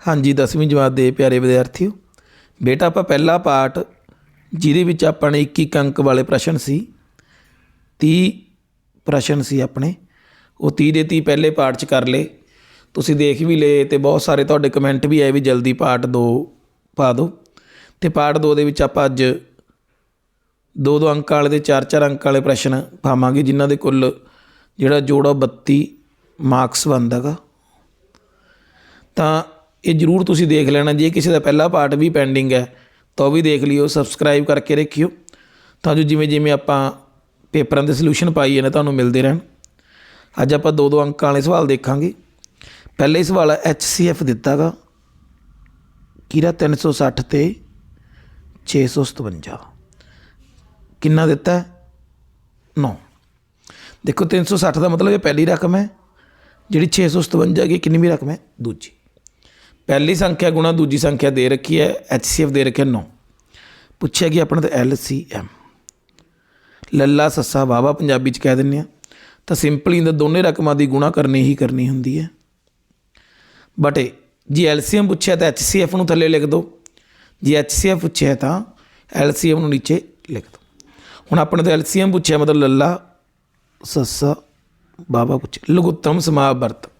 ਹਾਂਜੀ 10ਵੀਂ ਜਮਾਤ ਦੇ ਪਿਆਰੇ ਵਿਦਿਆਰਥੀਓ, ਬੇਟਾ ਆਪਾਂ ਪਹਿਲਾ ਪਾਠ, ਜਿਹਦੇ ਵਿੱਚ ਆਪਾਂ ਨੇ 21 ਅੰਕ ਵਾਲੇ ਪ੍ਰਸ਼ਨ ਸੀ 30 ਪ੍ਰਸ਼ਨ ਸੀ ਆਪਣੇ, ਉਹ 30 ਦੇ 30 ਪਹਿਲੇ ਪਾਠ 'ਚ ਕਰ ਲਏ। ਤੁਸੀਂ ਦੇਖ ਵੀ ਲਏ ਤੇ ਬਹੁਤ ਸਾਰੇ ਤੁਹਾਡੇ ਕਮੈਂਟ ਵੀ ਆਏ ਵੀ ਜਲਦੀ ਪਾਠ 2 ਪਾ ਦਿਓ ਤੇ ਪਾਠ 2 ਦੇ ਵਿੱਚ ਆਪਾਂ ਅੱਜ ਦੋ ਦੋ ਅੰਕ ਵਾਲੇ ਤੇ ਚਾਰ ਚਾਰ ਅੰਕ ਵਾਲੇ ਪ੍ਰਸ਼ਨ ਪਾਵਾਂਗੇ, ਜਿਨ੍ਹਾਂ ਦੇ ਕੁੱਲ ਜਿਹੜਾ ਜੋੜਾ 32 ਮਾਰਕਸ ਬਣਦਾਗਾ ਤਾਂ ਇਹ ਜਰੂਰ ਤੁਸੀਂ ਦੇਖ ਲੈਣਾ ਜੇ ਕਿਸੇ ਦਾ ਪਹਿਲਾ ਪਾਰਟ ਵੀ ਪੈਂਡਿੰਗ ਹੈ, ਤਾਂ ਉਹ ਵੀ ਦੇਖ ਲਿਓ ਸਬਸਕ੍ਰਾਈਬ ਕਰਕੇ ਰੱਖਿਓ। ਤਾਂ ਜੋ ਜਿਵੇਂ ਜਿਵੇਂ ਆਪਾਂ ਪੇਪਰਾਂ ਦੇ ਸੋਲੂਸ਼ਨ ਪਾਈਏ ਨੇ ਤੁਹਾਨੂੰ ਮਿਲਦੇ ਰਹਿਣ। ਅੱਜ ਆਪਾਂ ਦੋ ਦੋ ਅੰਕਾਂ ਵਾਲੇ ਸਵਾਲ ਦੇਖਾਂਗੇ। ਪਹਿਲੇ ਸਵਾਲ ਹੈ HCF ਦਿੱਤਾਗਾ, ਕਿਰਾ 360 ਤੇ 657 ਕਿੰਨਾ ਦਿੱਤਾ? ਹੈ 9 ਦੇਖੋ 360 ਦਾ ਮਤਲਬ ਇਹ ਪਹਿਲੀ ਰਕਮ ਹੈ, ਜਿਹੜੀ 657 ਹੈਗੀ, ਕਿੰਨੀ ਰਕਮ ਹੈ? ਦੂਜੀ। ਪਹਿਲੀ ਸੰਖਿਆ ਗੁਣਾ ਦੂਜੀ ਸੰਖਿਆ ਦੇ ਰੱਖੀ ਹੈ HCF ਦੇ ਰੱਖਿਆ 9 ਪੁੱਛਿਆ ਕਿ ਆਪਣਾ ਤਾਂ LCM ਲੱਲਾ ਸੱਸਾ ਵਾਵਾ ਪੰਜਾਬੀ ਚ ਕਹਿ ਦਿੰਨੇ ਆ, ਤਾਂ ਸਿੰਪਲੀ ਇਹਦਾ ਦੋਨੇ ਰਕਮਾਂ ਦੀ ਗੁਣਾ ਕਰਨੀ ਹੀ ਕਰਨੀ ਹੁੰਦੀ ਹੈ। ਬਟ ਇਹ, ਜੇ LCM ਪੁੱਛਿਆ ਤਾਂ HCF ਨੂੰ ਥੱਲੇ ਲਿਖ ਦਿਓ ਜੇ HCF ਪੁੱਛਿਆ ਤਾਂ LCM ਨੂੰ ਨੀਚੇ ਲਿਖ ਦਿਓ ਹੁਣ ਆਪਣੇ ਤੋਂ LCM ਪੁੱਛਿਆ, ਮਤਲਬ ਲੱਲਾ ਸੱਸਾ ਬਾਬਾ ਪੁੱਛਿਆ। ਲਘੁੱਤਮ ਸਮਾਵਰਤ।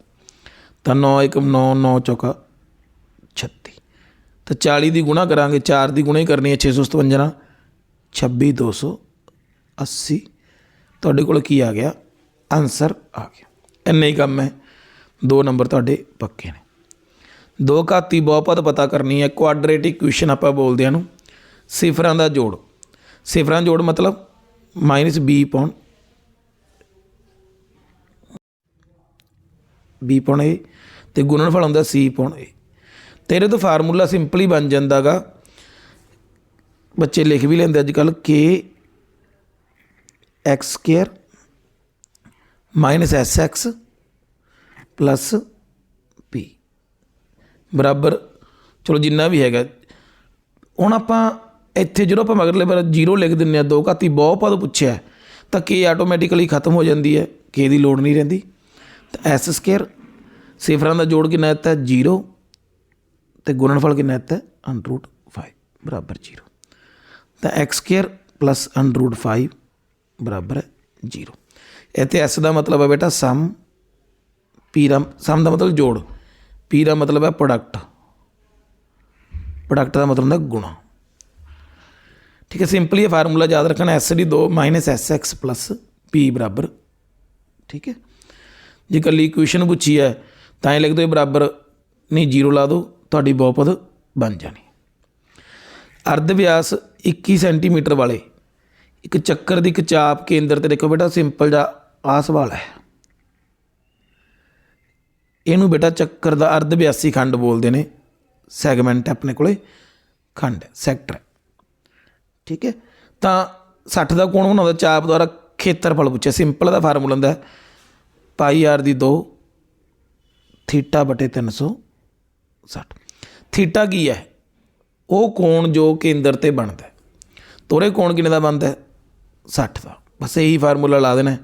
ਤਾਂ 9 ਏਕਮ 9 9 ਚੌਕਾ। ਤਾਂ 40 ਦੀ ਗੁਣਾ ਕਰਾਂਗੇ 4 ਦੀ ਗੁਣਾ ਹੀ ਕਰਨੀ ਹੈ 657 ਨਾਲ। 26 280 ਤੁਹਾਡੇ ਕੋਲ ਕੀ ਆ ਗਿਆ? ਆਨਸਰ ਆ ਗਿਆ। ਇੰਨਾ ਹੀ ਕੰਮ ਹੈ। ਦੋ ਨੰਬਰ ਤੁਹਾਡੇ ਪੱਕੇ ਨੇ। ਦੋ ਘਾਤੀ ਬਹੁਪਦ ਪਤਾ ਕਰਨੀ ਹੈ। ਕੁਆਡਰੇਟਿਕ ਇਕੁਏਸ਼ਨ ਆਪਾਂ ਬੋਲਦੇ ਹਾਂ ਨੂੰ ਸਿਫਰਾਂ ਦਾ ਜੋੜ। ਸਿਫਰਾਂ ਜੋੜ ਮਤਲਬ -b ਪਾਉਣ b ਪਾਉਣ a ਤੇ ਗੁਣਨਫਲ ਹੁੰਦਾ c ਪਾਉਣ a ਤੇਰੇ ਤੋਂ ਫਾਰਮੂਲਾ ਸਿੰਪਲੀ ਬਣ ਜਾਂਦਾਗਾ। ਬੱਚੇ ਲਿਖ ਵੀ ਲੈਂਦੇ ਅੱਜ ਕੱਲ k, x square minus sx plus p ਬਰਾਬਰ, ਚਲੋ ਜਿੰਨਾ ਵੀ ਹੈਗਾ। ਹੁਣ ਆਪਾਂ ਇੱਥੇ ਜਦੋਂ ਆਪਾਂ ਮਗਰਲੇ ਵਾਰ 0 ਲਿਖ ਦਿੰਨੇ ਆ, ਦੋ ਘਾਤੀ ਬਹੁਪਦ ਪੁੱਛਿਆ, ਤਾਂ k ਆਟੋਮੈਟਿਕਲੀ ਖਤਮ ਹੋ ਜਾਂਦੀ ਹੈ। K ਦੀ ਲੋੜ ਨਹੀਂ ਰਹਿੰਦੀ। ਤਾਂ s ਸਕੁਅਰ ਸਿਫਰਾਂ ਦਾ ਜੋੜ ਕਿੰਨਾ ਦਿੱਤਾ? 0 ਤੇ ਗੁਣਨਫਲ ਕਿੰਨਾ ਦਿੱਤਾ? ਅੰਡਰ 5 ਬਰਾਬਰ 0 ਤਾਂ x ਸਕੁਅਰ ਪਲੱਸ ਅੰਡਰ 5 ਬਰਾਬਰ ਹੈ 0 ਇੱਥੇ s ਦਾ ਮਤਲਬ ਹੈ ਬੇਟਾ ਸਮ p ਦਾ ਸਮ ਦਾ ਮਤਲਬ ਜੋੜ। P ਦਾ ਮਤਲਬ ਹੈ ਪ੍ਰੋਡਕਟ ਪ੍ਰੋਡਕਟ ਦਾ ਮਤਲਬ ਹੁੰਦਾ ਗੁਣਾ। ਠੀਕ ਹੈ ਸਿੰਪਲੀ ਇਹ ਫਾਰਮੂਲਾ ਯਾਦ ਰੱਖਣਾ, s ਦੀ 2 sx p ਬਰਾਬਰ। ਠੀਕ ਹੈ। ਜੇ ਕੱਲੀ ਇਕੁਏਸ਼ਨ ਪੁੱਛੀ ਹੈ, ਤਾਂ ਇਹ ਲਿਖ ਦਿਓ ਬਰਾਬਰ, ਨਹੀਂ ਜ਼ੀਰੋ ਲਾ ਦਿਓ। ਤੁਹਾਡੀ ਬਹੁਪਦ ਬਣ ਜਾਣੀ। ਅਰਧ ਵਿਆਸ 21 ਸੈਂਟੀਮੀਟਰ ਵਾਲੇ, ਇੱਕ ਚੱਕਰ ਦੀ ਇੱਕ ਚਾਪ ਕੇਂਦਰ ਤੇ ਦੇਖੋ ਬੇਟਾ ਸਿੰਪਲ ਦਾ ਆ ਸਵਾਲ ਹੈ। ਇਹਨੂੰ ਬੇਟਾ ਚੱਕਰ ਦਾ ਅਰਧ ਵਿਆਸੀ ਖੰਡ ਬੋਲਦੇ ਨੇ, ਸੈਗਮੈਂਟ ਆਪਣੇ ਕੋਲੇ ਖੰਡ, ਸੈਕਟਰ। ਠੀਕ ਹੈ? ਤਾਂ 60 ਦਾ ਕੋਣ ਬਣਾਉਂਦਾ? ਚਾਪ ਦੁਆਰਾ ਖੇਤਰਫਲ ਪੁੱਛਿਆ। ਸਿੰਪਲ ਦਾ ਫਾਰਮੂਲਾ ਹੁੰਦਾ ਪਾਈ ਆਰ ਦੀ 2 ਥੀਟਾ 300 60 ਥੀਟਾ ਕੀ ਹੈ? ਉਹ ਕੋਣ ਜੋ ਕੇਂਦਰ ਤੇ ਬਣਦਾ ਹੈ। ਤੋਰੇ ਕੋਣ ਕਿੰਨੇ ਦਾ ਬਣਦਾ ਹੈ? 60 ਦਾ। ਬਸ ਇਹੀ ਫਾਰਮੂਲਾ ਲਾ ਦੇਣਾ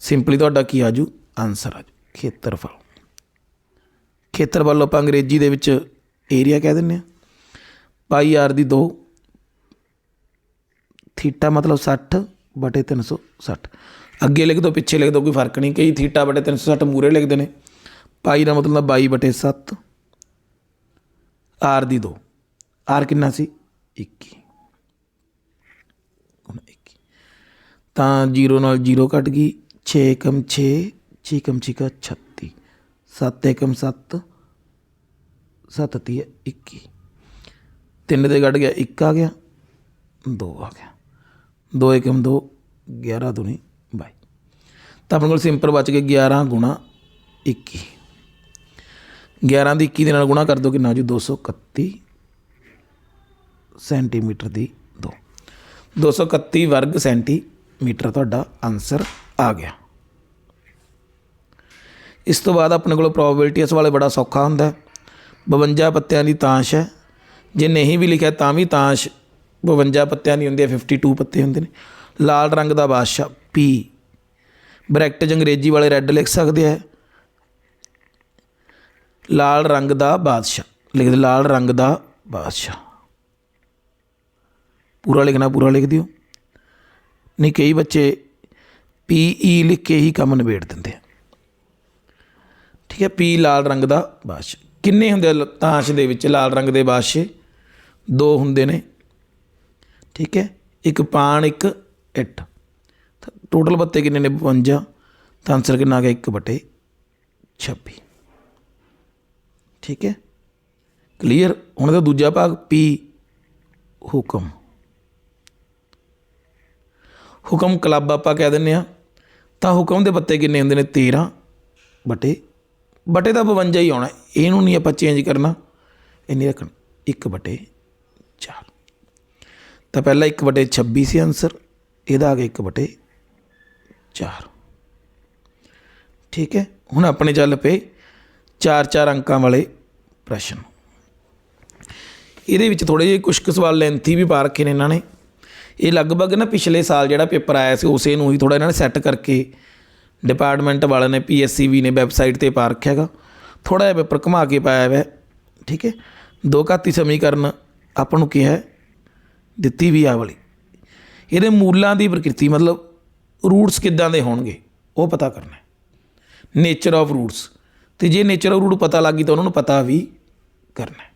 ਸਿੰਪਲੀ ਤੁਹਾਡਾ ਕੀ ਆਜੂ ਆਨਸਰ ਆਜੂ ਖੇਤਰਫਲ। ਖੇਤਰਫਲ ਆਪਾਂ ਅੰਗਰੇਜ਼ੀ ਦੇ ਵਿੱਚ ਏਰੀਆ ਕਹਿ ਦਿੰਨੇ ਆ ਪਾਈ ਆਰ ਦੀ 2 ਥੀਟਾ ਮਤਲਬ 60 ਬਟੇ 360 ਅੱਗੇ ਲਿਖ ਦੋ, ਪਿੱਛੇ ਲਿਖ ਦੋ, ਕੋਈ ਫ਼ਰਕ ਨਹੀਂ। ਕਈ ਥੀਟਾ ਬਟੇ 360 ਮੂਰੇ ਲਿਖਦੇ ਨੇ। ਪਾਈ ਦਾ ਮਤਲਬ 22 ਬਟੇ 7 ਆਰ ਦੀ 2 ਆਰ ਕਿੰਨਾ ਸੀ? 21 ਹੁਣ 21 ਤਾਂ 0 ਨਾਲ 0 ਕੱਟ ਗਈ। 6 ਕਮ 6 6 ਕਮ 6 ਕਾ 36 7 ਏਕਮ 7 7 ਤੀ 21 ਤਿੰਨ ਤੇ ਕੱਢ ਗਿਆ 1 ਆ ਗਿਆ 2 ਆ ਗਿਆ। 2 ਏਕਮ 2 11 ਦੁਨੀ 22 ਤਾਂ ਆਪਣੇ ਕੋਲ ਸਿੰਪਲ ਬਚ ਗਿਆ 11 ਗੁਣਾ 21 11 ਦੀ 21 ਦੇ ਨਾਲ ਗੁਣਾ ਕਰ ਦੋ ਕਿੰਨਾ ਜੀ 231 ਸੈਂਟੀਮੀਟਰ ਦੀ 2 231 ਵਰਗ ਸੈਂਟੀਮੀਟਰ ਤੁਹਾਡਾ ਆਨਸਰ ਆ ਗਿਆ। ਇਸ ਤੋਂ ਬਾਅਦ ਆਪਣੇ ਕੋਲ ਪ੍ਰੋਬੇਬਿਲਟੀ ਇਸ ਵਾਲੇ ਬੜਾ ਸੌਖਾ ਹੁੰਦਾ। ਹੈ 52 ਪੱਤਿਆਂ ਦੀ ਤਾਸ਼ ਹੈ। ਜੇ ਨਹੀਂ ਵੀ ਲਿਖਿਆ ਤਾਂ ਵੀ ਤਾਸ਼। 52 ਪੱਤਿਆਂ ਦੀ ਹੁੰਦੀ ਹੈ 52 ਪੱਤੇ ਹੁੰਦੇ ਨੇ। ਲਾਲ ਰੰਗ ਦਾ ਬਾਦਸ਼ਾਹ ਪੀ ਬ੍ਰੈਕਟ 'ਚ ਅੰਗਰੇਜ਼ੀ ਵਾਲੇ ਰੈੱਡ ਲਿਖ ਸਕਦੇ ਆ ਲਾਲ ਰੰਗ ਦਾ ਬਾਦਸ਼ਾਹ। ਲਿਖ ਦੇ, ਲਾਲ ਰੰਗ ਦਾ ਬਾਦਸ਼ਾਹ। ਪੂਰਾ ਲਿਖਣਾ, ਪੂਰਾ ਲਿਖ ਦਿਓ। ਨਹੀਂ, ਕਈ ਬੱਚੇ ਪੀ ਈ ਲਿਖ ਕੇ ਹੀ ਕੰਮ ਨਿਬੇੜ ਦਿੰਦੇ ਆ। ਠੀਕ ਹੈ, ਪੀ ਲਾਲ ਰੰਗ ਦਾ ਬਾਦਸ਼ਾਹ। ਕਿੰਨੇ ਹੁੰਦੇ ਆ ਤਾਸ਼ ਦੇ ਵਿੱਚ ਲਾਲ ਰੰਗ ਦੇ ਬਾਦਸ਼ਾਹ? ਦੋ ਹੁੰਦੇ ਨੇ। ਠੀਕ ਹੈ, ਇੱਕ ਪਾਣ, ਇੱਕ ਇੱਟ। ਟੋਟਲ ਬੱਤੇ ਕਿੰਨੇ ਨੇ? 52 ਤਾਂ ਆਨਸਰ ਕਿੰਨਾ ਆ ਗਿਆ? 1 ਬਟੇ 26 ਠੀਕ ਹੈ? ਕਲੀਅਰ ਹੁਣ ਦਾ ਦੂਜਾ ਭਾਗ ਪੀ ਹੁਕਮ। ਹੁਕਮ ਕਲੱਬ ਆਪਾਂ ਕਹਿ ਦਿੰਨੇ ਆ ਤਾਂ ਹੁਕਮ ਦੇ ਪੱਤੇ ਕਿੰਨੇ ਹੁੰਦੇ ਨੇ? 13 ਬਟੇ ਬਟੇ ਦਾ 52 ਹੀ ਆਉਣਾ। ਇਹਨੂੰ ਨਹੀਂ ਆਪਾਂ ਚੇਂਜ ਕਰਨਾ। ਇੰਨੀ ਰੱਖਣਾ। 1 ਬਟੇ 4 ਤਾਂ ਪਹਿਲਾਂ 1 ਬਟੇ 26 ਸੀ ਆਨਸਰ ਇਹਦਾ ਆ ਗਿਆ 1 ਬਟੇ 4 ਠੀਕ ਹੈ? ਹੁਣ ਆਪਣੇ ਚੱਲ ਪਏ। 4-4 ਅੰਕਾਂ ਵਾਲੇ ਪ੍ਰਸ਼ਨ। ਇਹਦੇ ਵਿੱਚ ਥੋੜੇ ਜਿਹੇ ਕੁਝ ਕੁ ਸਵਾਲ ਲੈਂਥੀ ਵੀ ਪਾ ਰੱਖੇ ਨੇ ਇਹਨਾਂ ਨੇ। ਇਹ ਲਗਭਗ ਨਾ ਪਿਛਲੇ ਸਾਲ ਜਿਹੜਾ ਪੇਪਰ ਆਇਆ ਸੀ, ਉਸੇ ਨੂੰ ਹੀ ਥੋੜਾ ਇਹਨਾਂ ਨੇ ਸੈੱਟ ਕਰਕੇ ਡਿਪਾਰਟਮੈਂਟ ਵਾਲਿਆਂ ਨੇ ਪੀਐਸਸੀਬੀ ਨੇ ਵੈਬਸਾਈਟ ਤੇ ਪਾ ਰੱਖਿਆ ਹੈਗਾ। ਥੋੜਾ ਜਿਹਾ ਪੇਪਰ ਘੁਮਾ ਕੇ ਪਾਇਆ ਹੋਇਆ, ਠੀਕ ਹੈ। ਦੋ ਘਾਤੀ ਸਮੀਕਰਨ ਆਪਾਂ ਨੂੰ ਕਿਹਾ ਦਿੱਤੀ ਵੀ ਆ ਵਾਲੀ। ਇਹਦੇ ਮੂਲਾਂ ਦੀ ਪ੍ਰਕਿਰਤੀ ਮਤਲਬ ਰੂਟਸ ਕਿੱਦਾਂ ਦੇ ਹੋਣਗੇ, ਉਹ ਪਤਾ ਕਰਨਾ ਹੈ। ਨੇਚਰ ਆਫ ਰੂਟਸ ਤੇ ਜੇ ਨੇਚਰ ਆਫ ਰੂਟ ਪਤਾ ਲੱਗ ਗਈ ਤਾਂ ਉਹਨਾਂ ਨੂੰ ਪਤਾ ਵੀ ਕਰਨਾ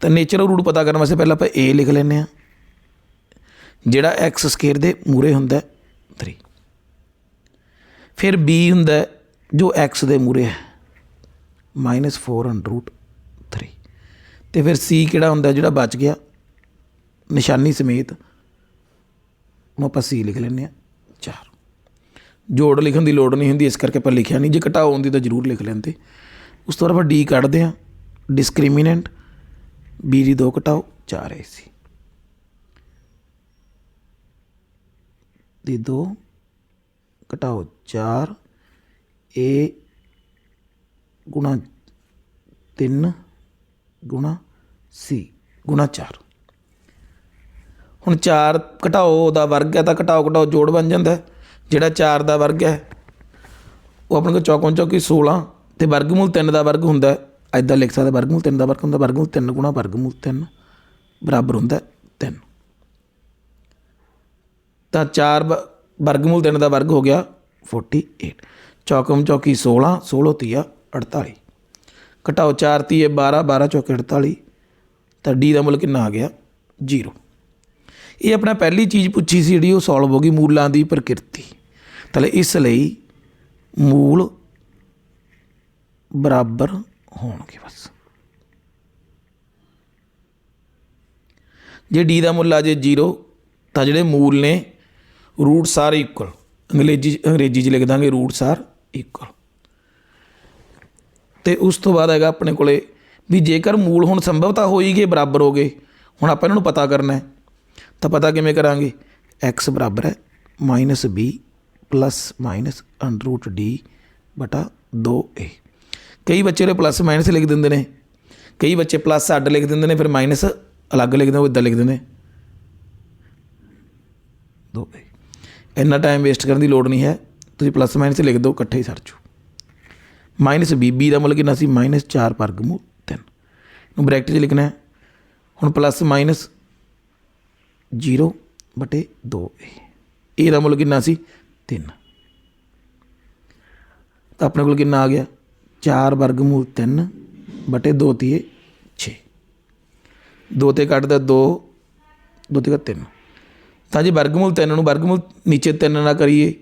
ਤਾਂ ਨੇਚਰ ਆਫ ਰੂਟ ਪਤਾ ਕਰਨ ਵਾਸਤੇ ਪਹਿਲਾਂ ਆਪਾਂ a ਲਿਖ ਲੈਂਦੇ ਆ ਜਿਹੜਾ x ਸਕੁਅਰ ਦੇ ਮੂਰੇ ਹੁੰਦਾ ਹੈ 3 ਫਿਰ b ਹੁੰਦਾ ਜੋ x ਦੇ ਮੂਰੇ ਹੈ -4 ਅੰਡਰ ਰੂਟ 3 ਤੇ ਫਿਰ c ਕਿਹੜਾ ਹੁੰਦਾ ਜਿਹੜਾ ਬਚ ਗਿਆ, ਨਿਸ਼ਾਨੀ ਸਮੇਤ, ਉਹਨੂੰ ਆਪਾਂ c ਲਿਖ ਲੈਂਦੇ ਆ 4 ਜੋੜ ਲਿਖਣ ਦੀ ਲੋੜ ਨਹੀਂ ਹੁੰਦੀ, ਇਸ ਕਰਕੇ ਆਪਾਂ ਲਿਖਿਆ ਨਹੀਂ। ਜੇ ਘਟਾਓ ਹੁੰਦੀ ਤਾਂ ਜ਼ਰੂਰ ਲਿਖ ਲੈਂਦੇ। ਉਸ ਤੋਂ ਬਾਅਦ ਆਪਾਂ ਡੀ ਕੱਢਦੇ ਹਾਂ। ਡਿਸਕ੍ਰਿਮੀਨੈਂਟ ਬੀ ਦੀ 2 ਘਟਾਓ 4 ਏ ਸੀ ਦੀ 2 ਘਟਾਓ 4 ਏ ਗੁਣਾ 3 ਗੁਣਾ ਸੀ ਗੁਣਾ 4 ਹੁਣ 4 ਘਟਾਓ ਦਾ ਵਰਗ ਹੈ ਤਾਂ ਘਟਾਓ ਘਟਾਓ ਜੋੜ ਬਣ ਜਾਂਦਾ। ਹੈ। ਜਿਹੜਾ 4 ਦਾ ਵਰਗ ਹੈ, ਉਹ ਆਪਣੇ ਕੋਲ ਚੌਕੋਂ ਚੌਕੀ 16 ਤੇ ਵਰਗਮੂਲ 3 ਦਾ ਵਰਗ ਹੁੰਦਾ ਐਦਾਂ ਲਿਖ ਸਕਦਾ, ਵਰਗਮੂਲ 3 ਦਾ ਵਰਗ ਹੁੰਦਾ, ਵਰਗਮੂਲ 3 ਗੁਣਾ ਵਰਗਮੂਲ 3 ਬਰਾਬਰ ਹੁੰਦਾ 3 ਤਾਂ 4 ਵਰਗਮੂਲ 3 ਦਾ ਵਰਗ ਹੋ ਗਿਆ 48 ਚੌਕਮ ਚੌਕੀ 16 16 ਤੀਆ 48 ਘਟਾਓ 4 ਤੀਏ 12 12 ਚੌਕੇ 48 ਤਾਂ ਡੀ ਦਾ ਮੁੱਲ ਕਿੰਨਾ ਆ ਗਿਆ? 0 ਇਹ ਆਪਣਾ ਪਹਿਲੀ ਚੀਜ਼ ਪੁੱਛੀ ਸੀ ਜਿਹੜੀ ਉਹ ਸੋਲਵ ਹੋ ਗਈ ਮੂਲਾਂ ਦੀ ਪ੍ਰਕਿਰਤੀ। ਤਾਂ ਇਸ ਲਈ ਮੂਲ ਬਰਾਬਰ ਹੋਣਗੇ ਬਸ। ਜੇ ਡੀ ਦਾ ਮੁੱਲ ਆ ਜੇ 0 ਤਾਂ ਜਿਹੜੇ ਮੂਲ ਨੇ ਰੂਟਸ ਆਰ ਇਕੁਅਲ ਅੰਗਰੇਜ਼ੀ ਅੰਗਰੇਜ਼ੀ 'ਚ ਲਿਖ ਦਾਂਗੇ ਰੂਟਸ ਆਰ ਇਕੁਅਲ ਤੇ ਉਸ ਤੋਂ ਬਾਅਦ ਹੈਗਾ ਆਪਣੇ ਕੋਲੇ ਵੀ ਜੇਕਰ ਮੂਲ ਹੁਣ ਸੰਭਵਤਾ ਹੋਈ ਗਏ, ਬਰਾਬਰ ਹੋ ਗਏ, ਹੁਣ ਆਪਾਂ ਇਹਨਾਂ ਨੂੰ ਪਤਾ ਕਰਨਾ ਹੈ। ਤਾਂ ਪਤਾ ਕਿਵੇਂ ਕਰਾਂਗੇ? x ਬਰਾਬਰ ਹੈ minus B plus minus under D ਬਟਾ 2a ਕਈ ਬੱਚੇ ਉਹ ਪਲੱਸ ਮਾਈਨਸ ਲਿਖ ਦਿੰਦੇ ਨੇ। ਕਈ ਬੱਚੇ ਪਲੱਸ ਅੱਡ ਲਿਖ ਦਿੰਦੇ ਨੇ, ਫਿਰ ਮਾਈਨਸ ਅਲੱਗ ਲਿਖਦੇ ਉਹ ਇਦਾਂ ਲਿਖਦੇ ਨੇ। 2a ਇੰਨਾ ਟਾਈਮ ਵੇਸਟ ਕਰਨ ਦੀ ਲੋੜ ਨਹੀਂ ਹੈ। ਤੁਸੀਂ ਪਲੱਸ ਮਾਈਨਸ ਲਿਖ ਦਿਓ, ਇਕੱਠੇ ਹੀ ਸਰ ਜੂ ਮਾਈਨਸ ਬੀ ਬੀ ਦਾ ਮੁੱਲ ਕਿੰਨਾ ਸੀ? ਮਾਈਨਸ 4 ਵਰਗਮੂਲ 3 ਨੂੰ ਬ੍ਰੈਕਟ 'ਚ ਲਿਖਣਾ ਹੈ। ਹੁਣ ਪਲੱਸ ਮਾਈਨਸ 0 ਬਟੇ 2 ਇਹ ਦਾ ਮੁੱਲ ਕਿੰਨਾ ਸੀ? 3 ਤਾਂ ਆਪਣੇ ਕੋਲ ਕਿੰਨਾ ਆ ਗਿਆ? 4 ਵਰਗਮੂਲ 3 ਬਟੇ 2 ਤੀਏ 6 2 ਤੇ ਕੱਢਦਾ 2 2 ਤੇ 3 ਤਾਂ ਜੇ ਵਰਗਮੂਲ 3 ਨੂੰ ਵਰਗਮੂਲ ਨੀਚੇ 3 ਨਾਲ ਕਰੀਏ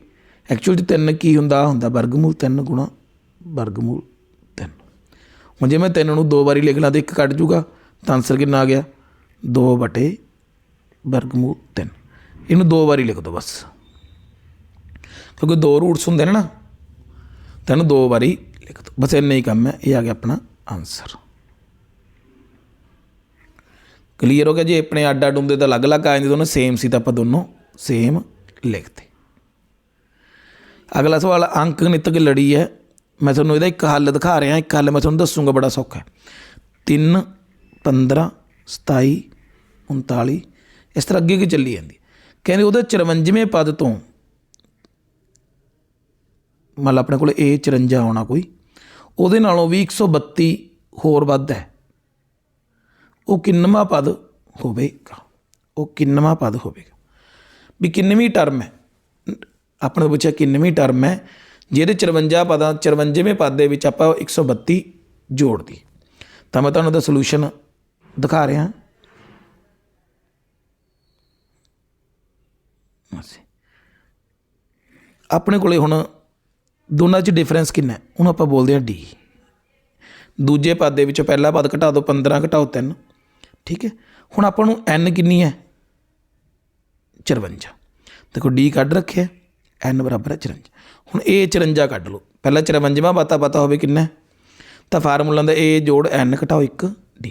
ਐਕਚੁਅਲ 'ਚ 3 ਕੀ ਹੁੰਦਾ? ਹੁੰਦਾ ਵਰਗਮੂਲ 3 ਗੁਣਾ ਵਰਗਮੂਲ 3 ਹੁਣ ਜੇ ਮੈਂ 3 ਨੂੰ ਦੋ ਵਾਰੀ ਲਿਖ ਲਾਂ ਤਾਂ ਇੱਕ ਕੱਢ ਜੂਗਾ, ਤਾਂ ਆਨਸਰ ਕਿੰਨਾ ਆ ਗਿਆ? 2 ਬਟੇ ਵਰਗਮੂਲ 3 ਇਹਨੂੰ ਦੋ ਵਾਰੀ ਲਿਖ ਦਿਓ ਬਸ। ਕਿਉਂਕਿ ਦੋ ਰੂਟਸ ਹੁੰਦੇ ਨੇ ਨਾ, ਤੈਨੂੰ ਦੋ ਵਾਰੀ ਲਿਖ ਦਿਓ ਬਸ ਇੰਨਾ ਹੀ ਕੰਮ ਹੈ, ਇਹ ਆ ਗਿਆ ਆਪਣਾ ਆਨਸਰ ਕਲੀਅਰ ਹੋ ਗਿਆ? ਜੇ ਆਪਣੇ ਅੱਡ ਅੱਡ ਹੁੰਦੇ ਤਾਂ ਅਲੱਗ-ਅਲੱਗ ਆ ਜਾਂਦੇ ਦੋਨੋਂ ਸੇਮ ਸੀ ਤਾਂ ਆਪਾਂ ਦੋਨੋਂ ਸੇਮ ਲਿਖਦੇ ਅਗਲਾ ਸਵਾਲ, ਅੰਕ ਨਿਤਕ ਲੜੀ ਹੈ। ਮੈਂ ਤੁਹਾਨੂੰ ਇਹਦਾ ਇੱਕ ਹੱਲ ਦਿਖਾ ਰਿਹਾ, ਇੱਕ ਹੱਲ ਮੈਂ ਤੁਹਾਨੂੰ ਦੱਸੂਗਾ, ਬੜਾ ਸੌਖਾ ਹੈ। 3 15 27 39 ਇਸ ਤਰ੍ਹਾਂ ਅੱਗੇ ਕੀ ਚੱਲੀ ਜਾਂਦੀ। ਕਹਿੰਦੇ ਉਹਦੇ 54ਵੇਂ ਪਦ ਤੋਂ ਮਤਲਬ ਆਪਣੇ ਕੋਲ A 54 ਆਉਣਾ ਕੋਈ, ਉਹਦੇ ਨਾਲੋਂ ਵੀ 132 ਹੋਰ ਵੱਧ ਹੈ। ਉਹ ਕਿੰਨਵਾਂ ਪਦ ਹੋਵੇਗਾ? ਉਹ ਕਿੰਨਵਾਂ ਪਦ ਹੋਵੇਗਾ? ਵੀ ਕਿੰਨਵੀਂ ਟਰਮ ਹੈ? ਆਪਣੇ ਤੋਂ ਪੁੱਛਿਆ ਕਿੰਨਵੀਂ ਟਰਮ ਹੈ? ਜਿਹਦੇ 54 ਪਦਾਂ 54ਵੇਂ ਪਦ ਦੇ ਵਿੱਚ ਆਪਾਂ 132 ਜੋੜ ਦੀ ਤਾਂ ਮੈਂ ਤੁਹਾਨੂੰ ਦਾ ਸੋਲੂਸ਼ਨ ਦਿਖਾ ਰਿਹਾ। ਆਪਣੇ ਕੋਲੇ ਹੁਣ ਦੋਨਾਂ 'ਚ ਡਿਫਰੈਂਸ ਕਿੰਨਾ ਹੈ? ਉਹਨੂੰ ਆਪਾਂ ਬੋਲਦੇ ਹਾਂ ਡੀ ਦੂਜੇ ਪਦ ਦੇ ਵਿੱਚੋਂ ਪਹਿਲਾ ਪਦ ਘਟਾ ਦਿਓ 15 ਘਟਾਓ 3 ਠੀਕ ਹੈ? ਹੁਣ ਆਪਾਂ ਨੂੰ n ਕਿੰਨੀ ਹੈ? 54 ਦੇਖੋ ਡੀ ਕੱਢ ਰੱਖਿਆ, n ਬਰਾਬਰ ਹੈ 54 ਹੁਣ ਇਹ 54 ਕੱਢ ਲਓ। ਪਹਿਲਾਂ 54ਵਾਂ ਪਤਾ ਪਤਾ ਹੋਵੇ ਕਿੰਨਾ ਤਾਂ ਫਾਰਮੂਲਾ ਦਾ a ਜੋੜ n ਘਟਾਓ 1 d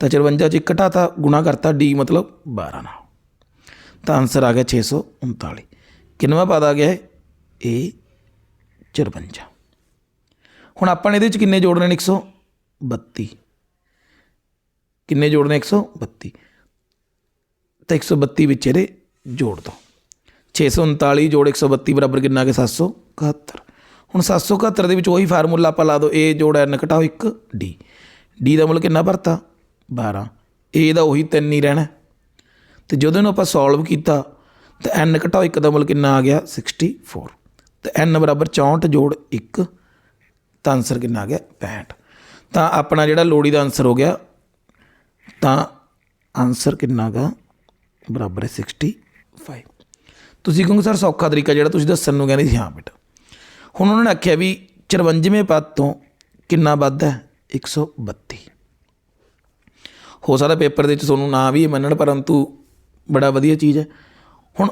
ਤਾਂ 54 ਚ 1 ਘਟਾਤਾ, ਗੁਣਾ ਕਰਤਾ, d ਮਤਲਬ 12 ਨਾਲ। ਤਾਂ ਆਨਸਰ ਆ ਗਿਆ 639 ਕਿੰਨਵਾਂ ਪਦ ਆ ਗਿਆ ਹੈ a 54 ਹੁਣ ਆਪਾਂ ਨੇ ਇਹਦੇ ਚ ਕਿੰਨੇ ਜੋੜਨੇ ਨੇ? 132 ਕਿੰਨੇ ਜੋੜਨੇ? 132 ਤਾਂ 132 ਵਿੱਚ ਇਹਦੇ ਜੋੜ ਦੋ। 639 ਜੋੜ 132 ਬਰਾਬਰ ਕਿੰਨਾ ਆ ਗਿਆ? 771 ਹੁਣ 771 ਦੇ ਵਿੱਚ ਉਹੀ ਫਾਰਮੂਲਾ ਆਪਾਂ ਲਾ ਦੋ। A ਜੋੜ n ਘਟਾਓ 1 d d ਦਾ ਮੁੱਲ ਕਿੰਨਾ ਭਰਤਾ? 12 a ਦਾ ਉਹੀ 3 ਹੀ ਰਹਿਣਾ। ਤੇ ਜਦੋਂ ਇਹਨੂੰ ਆਪਾਂ ਸੋਲਵ ਕੀਤਾ, ਤਾਂ n ਘਟਾਓ 1 ਦਾ ਮੁੱਲ ਕਿੰਨਾ ਆ ਗਿਆ? 64 ਤੇ n ਬਰਾਬਰ 64 ਜੋੜ 1 ਤਾਂ ਆਨਸਰ ਕਿੰਨਾ ਆ ਗਿਆ? 65 ਤਾਂ ਆਪਣਾ ਜਿਹੜਾ ਲੋੜੀ ਦਾ ਆਨਸਰ ਹੋ ਗਿਆ, ਤਾਂ ਆਨਸਰ ਕਿੰਨਾ ਗਾ ਬਰਾਬਰ ਹੈ 65 ਤੁਸੀਂ ਕਹੋਗੇ, ਸਰ, ਸੌਖਾ ਤਰੀਕਾ ਜਿਹੜਾ ਤੁਸੀਂ ਦੱਸਣ ਨੂੰ ਕਹਿੰਦੇ ਸੀ, ਹਾਂ ਬੇਟਾ। ਹੁਣ ਉਹਨਾਂ ਨੇ ਆਖਿਆ ਵੀ 54ਵੇਂ ਪਦ ਤੋਂ ਕਿੰਨਾ ਵੱਧ ਹੈ? 132 ਹੋ ਸਕਦਾ ਪੇਪਰ ਦੇ ਵਿੱਚ ਤੁਹਾਨੂੰ ਨਾ ਵੀ ਇਹ ਮੰਨਣ, ਪਰੰਤੂ ਬੜਾ ਵਧੀਆ ਚੀਜ਼ ਹੈ। ਹੁਣ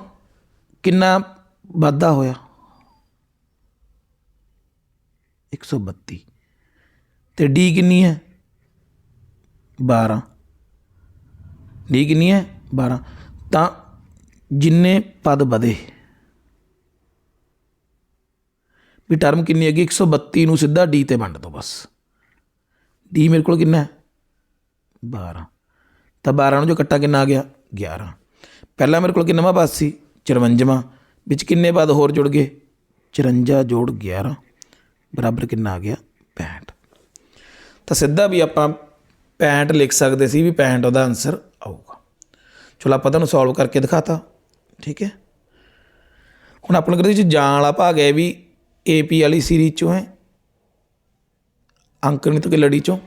ਕਿੰਨਾ ਵਾਧਾ ਹੋਇਆ? 132 ਤੇ ਡੀ ਕਿੰਨੀ ਹੈ? 12 ਡੀ ਕਿੰਨੀ ਹੈ? 12 ਤਾਂ ਜਿੰਨੇ ਪਦ ਵਧੇ। ਵੀ ਟਰਮ ਕਿੰਨੀ ਹੈਗੀ? 132 ਨੂੰ ਸਿੱਧਾ ਡੀ ਤੇ ਵੰਡ ਦੋ ਬਸ। ਡੀ ਮੇਰੇ ਕੋਲ ਕਿੰਨਾ ਹੈ? 12 ਤਾਂ 12 ਨੂੰ ਜੋ ਕੱਟਾ ਕਿੰਨਾ ਆ ਗਿਆ? 11 ਪਹਿਲਾਂ ਮੇਰੇ ਕੋਲ ਕਿੰਨਾ ਪਦ ਸੀ? 54ਵਾਂ ਵਿੱਚ ਕਿੰਨੇ ਪਦ ਹੋਰ ਜੁੜ ਗਏ? 54 ਜੋੜ 11 ਬਰਾਬਰ ਕਿੰਨਾ ਆ ਗਿਆ? 65 ਤਾਂ ਸਿੱਧਾ ਵੀ ਆਪਾਂ 65 ਲਿਖ ਸਕਦੇ ਸੀ ਵੀ 65 ਉਹਦਾ ਆਨਸਰ ਆਊਗਾ। ਚਲੋ ਆਪਾਂ ਤੁਹਾਨੂੰ ਸੋਲਵ ਕਰਕੇ ਦਿਖਾਤਾ। ਠੀਕ ਹੈ? ਹੁਣ ਆਪਾਂ ਨੂੰ ਇਹਦੇ ਵਿੱਚ ਜਾਣ ਵਾਲਾ ਭਾਗ ਹੈ ਵੀ ਏਪੀ ਵਾਲੀ ਸੀਰੀਜ਼ ਚੋਂ ਹੈ। ਅੰਕਗਣਿਤ ਕੇ ਲੜੀ ਚੋਂ।